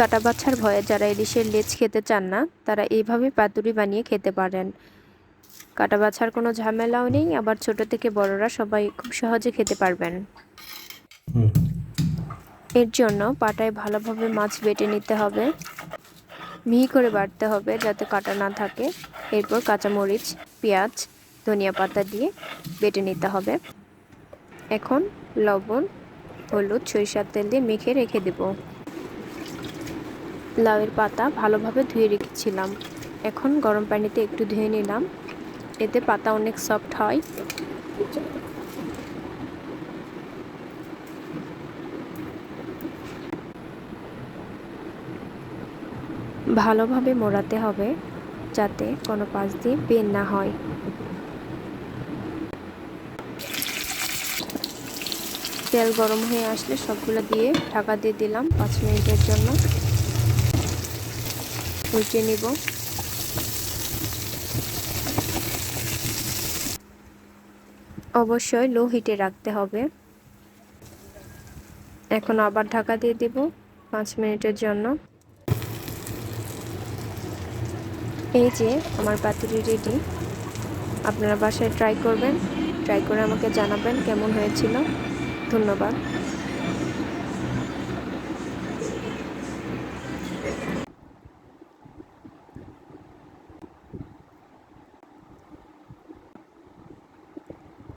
কাটা বাছার ভয়ে যারা ইলিশের লেজ খেতে চান না তারা এইভাবে পাতুরি বানিয়ে খেতে পারেন। কাটা বাছার কোনো ঝামেলাও নেই আবার ছোট থেকে বড়রা সবাই খুব সহজে খেতে পারবেন। এর জন্য পাটায় ভালোভাবে মাছ বেটে নিতে হবে। মিহি করে বাটতে হবে যাতে কাটা না থাকে। এরপর কাঁচামরিচ পেঁয়াজ ধনিয়া পাতা দিয়ে বেটে নিতে হবে। এখন লবণ হলুদ সরিষার তেল দিয়ে মেখে রেখে দেব। লাউয়ের পাতা ভালোভাবে ধুয়ে রেখেছিলাম। এখন গরম পানিতে একটু ধুয়ে নিলাম। এতে পাতা অনেক সফট হয়। ভালোভাবে মোড়াতে হবে যাতে কোনো পাশ দিয়ে বের না হয়। তেল গরম হয়ে আসলে সবগুলো দিয়ে ঢাকা দিয়ে দিলাম পাঁচ মিনিটের জন্য। উল্টে নিব। অবশ্যই লো হিটে রাখতে হবে। এখন আবার ঢাকা দিয়ে দেব পাঁচ মিনিটের জন্য। এই যে আমার পাতুরি রেডি আপনারা বাসায় ট্রাই করবেন। ট্রাই করে আমাকে জানাবেন কেমন হয়েছিল। ধন্যবাদ।